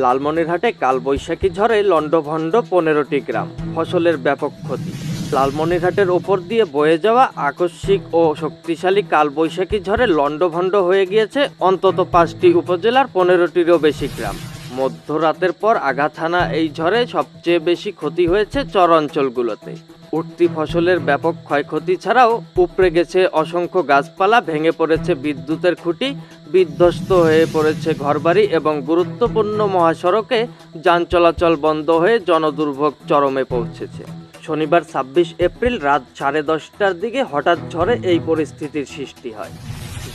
লালমনিরহাটে কালবৈশাখী ঝড়ে লণ্ডভণ্ড পনেরোটি গ্রাম। ফসলের ব্যাপক ক্ষতি। লালমনিরহাটের ওপর দিয়ে বয়ে যাওয়া আকস্মিক ও শক্তিশালী কালবৈশাখী ঝড়ে লণ্ডভণ্ড হয়ে গিয়েছে অন্তত পাঁচটি উপজেলার পনেরোটিরও বেশি গ্রাম। মধ্যরাতের পর আঘাত এই ঝড়ে সবচেয়ে বেশি ক্ষতি হয়েছে চর অঞ্চলগুলোতে। উঠতি ফসলের ব্যাপক ক্ষয়ক্ষতি ছাড়াও উপড়ে গেছে অসংখ্য গাছপালা, ভেঙে পড়েছে বিদ্যুতের খুঁটি, বিধ্বস্ত হয়ে পড়েছে ঘরবাড়ি এবং গুরুত্বপূর্ণ মহাসড়কে যান চলাচল বন্ধ হয়ে জনদুর্ভোগ চরমে পৌঁছেছে। শনিবার ছাব্বিশ এপ্রিল রাত সাড়ে দশটার দিকে হঠাৎ ঝড়ে এই পরিস্থিতির সৃষ্টি হয়।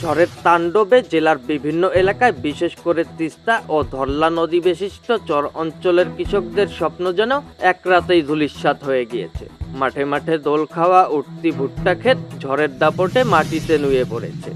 ঝড়ের তাণ্ডবে জেলার বিভিন্ন এলাকায় বিশেষ করে তিস্তা ও ধরলা নদী বিশিষ্ট চর অঞ্চলের কৃষকদের স্বপ্ন যেন এক রাতেই ধুলিস্বাত হয়ে গিয়েছে। মাঠে মাঠে দোল খাওয়া, উঠতি ভুট্টা ক্ষেত, ঝড়ের দাপটে মাটিতে নুয়ে পড়েছে।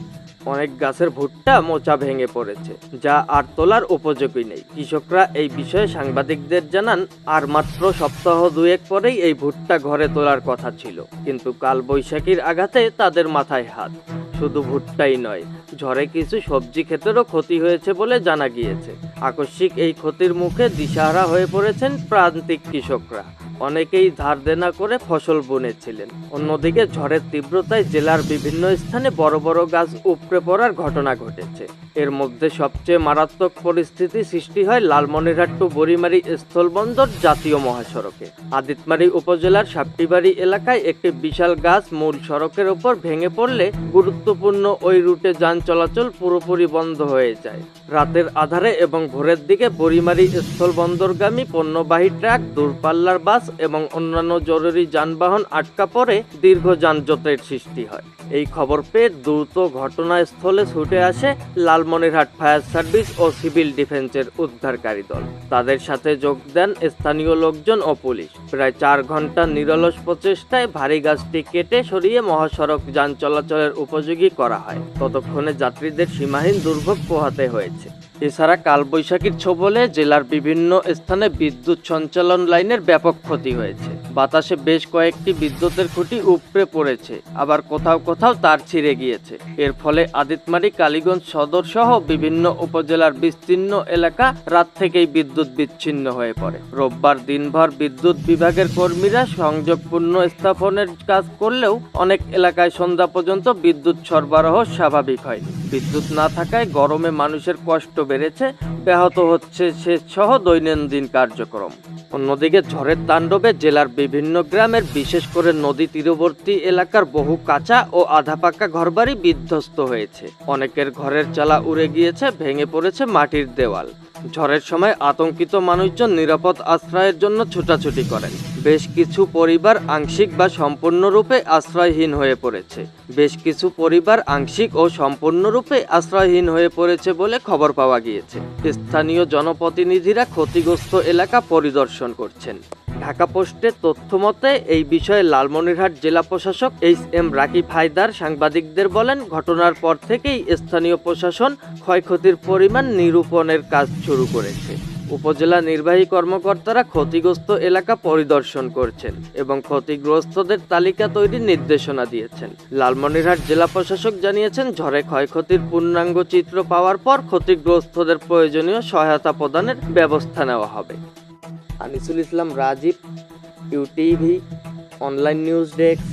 অনেক গাছের ভুট্টা মোচা ভেঙে পড়েছে, যা আর তোলার উপযোগী নেই। কৃষকরা এই বিষয়ে সাংবাদিকদের জানান, আর মাত্র সপ্তাহ দুয়েক পরেই এই ভুট্টা ঘরে তোলার কথা ছিল, কিন্তু কাল বৈশাখীর আঘাতে তাদের মাথায় হাত। শুধু ভুট্টাই নয়, ঝড়ে কিছু সবজি ক্ষেতেরও ক্ষতি হয়েছে বলে জানা গিয়েছে। আকস্মিক এই ক্ষতির মুখে দিশাহারা হয়ে পড়েছেন প্রান্তিক কৃষকরা। অনেকেই ধার দেনা করে ফসল বুনেছিলেন। অন্যদিকে ঝড়ের তীব্রতায় জেলার বিভিন্ন স্থানে বড় বড় গাছ উপড়ে পড়ার ঘটনা ঘটেছে। এর মধ্যে সবচেয়ে মারাত্মক পরিস্থিতি সৃষ্টি হয় লালমনিরহাট টু বরিমারি স্থলবন্দর জাতীয় মহাসড়কে। আদিতমারি উপজেলার সাপটিবাড়ি এলাকায় একটি বিশাল গাছ মূল সড়কের ওপর ভেঙে পড়লে গুরুত্বপূর্ণ ওই রুটে যান চলাচল পুরোপুরি বন্ধ হয়ে যায়। রাতের আধারে এবং ভোরের দিকে বরিমারি স্থলবন্দরগামী পণ্যবাহী ট্রাক দূরপাল্লার বাস এবং অন্যান্য জরুরি যানবাহন আটকা পড়ে দীর্ঘ যানজটের সৃষ্টি হয়। এই খবর পেয়ে দ্রুত ঘটনাস্থলে ছুটে আসে লালমনিরহাট ফায়ার সার্ভিস ও সিভিল ডিফেন্সের উদ্ধারকারী দল। তাদের সাথে যোগ দেন স্থানীয় লোকজন ও পুলিশ। প্রায় চার ঘণ্টা নিরলস প্রচেষ্টায় ভারী গাছটি কেটে সরিয়ে মহাসড়ক যান চলাচলের উপযোগী করা হয়। ততক্ষণে যাত্রীদের সীমাহীন দুর্ভোগ পোহাতে হয়েছে। এছাড়া কালবৈশাখীর ছবলে জেলার বিভিন্ন স্থানে বিদ্যুৎ সঞ্চালন লাইনের ব্যাপক ক্ষতি হয়েছে। বাতাসে বেশ কয়েকটি বিদ্যুতের খুঁটি উপড়ে পড়েছে, আবার কোথাও কোথাও তার ছিঁড়ে গিয়েছে। এর ফলে আদিতমারি কালীগঞ্জ সদর সহ বিভিন্ন উপজেলার বিস্তীর্ণ এলাকা রাত থেকেই বিদ্যুৎ বিচ্ছিন্ন হয়ে পড়ে। রোববার দিনভর বিদ্যুৎ বিভাগের কর্মীরা সংযোগপূর্ণ স্থাপনের কাজ করলেও অনেক এলাকায় সন্ধ্যা পর্যন্ত বিদ্যুৎ সরবরাহ স্বাভাবিক হয়নি। বিদ্যুৎ না থাকায় গরমে মানুষের কষ্ট বেড়েছে, ব্যাহত হচ্ছে সেচ সহ দৈনন্দিন কার্যক্রম। অন্যদিকে ঝড়ের তাণ্ডবে জেলার বিভিন্ন গ্রামের বিশেষ করে নদী তীরবর্তী এলাকার বহু কাঁচা ও আধা পাকা ঘরবাড়ি বিধ্বস্ত হয়েছে। অনেকের ঘরের চালা উড়ে গিয়েছে, ভেঙে পড়েছে মাটির দেওয়াল। ঝড়ের সময় আতঙ্কিত মানুষজন নিরাপদ আশ্রয়ের জন্য ছোটাছুটি করেন। বেশ কিছু পরিবার আংশিক বা সম্পূর্ণরূপে আশ্রয়হীন হয়ে পড়েছে। বেশ কিছু পরিবার আংশিক ও সম্পূর্ণরূপে আশ্রয়হীন হয়ে পড়েছে বলে খবর পাওয়া গিয়েছে। স্থানীয় জনপ্রতিনিধিরা ক্ষতিগ্রস্ত এলাকা পরিদর্শন করছেন। ঢাকা পোস্টের তথ্য মতে, এই বিষয়ে লালমনিরহাট জেলা প্রশাসক এইচ এম রাকিব হায়দার সাংবাদিকদের বলেন, ঘটনার পর থেকেই স্থানীয় প্রশাসন ক্ষয়ক্ষতির পরিমাণ নিরূপণের কাজ শুরু করেছে। উপজেলা নির্বাহী কর্মকর্তারা ক্ষতিগ্রস্ত এলাকা পরিদর্শন করছেন এবং ক্ষতিগ্রস্তদের তালিকা তৈরির নির্দেশনা দিয়েছেন। লালমনিরহাট জেলা প্রশাসক জানিয়েছেন, ঝড়ে ক্ষয়ক্ষতির পূর্ণাঙ্গ চিত্র পাওয়ার পর ক্ষতিগ্রস্তদের প্রয়োজনীয় সহায়তা প্রদানের ব্যবস্থা নেওয়া হবে। Anisul Islam Rajib, UTV, online news desk,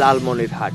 Lalmonirhat.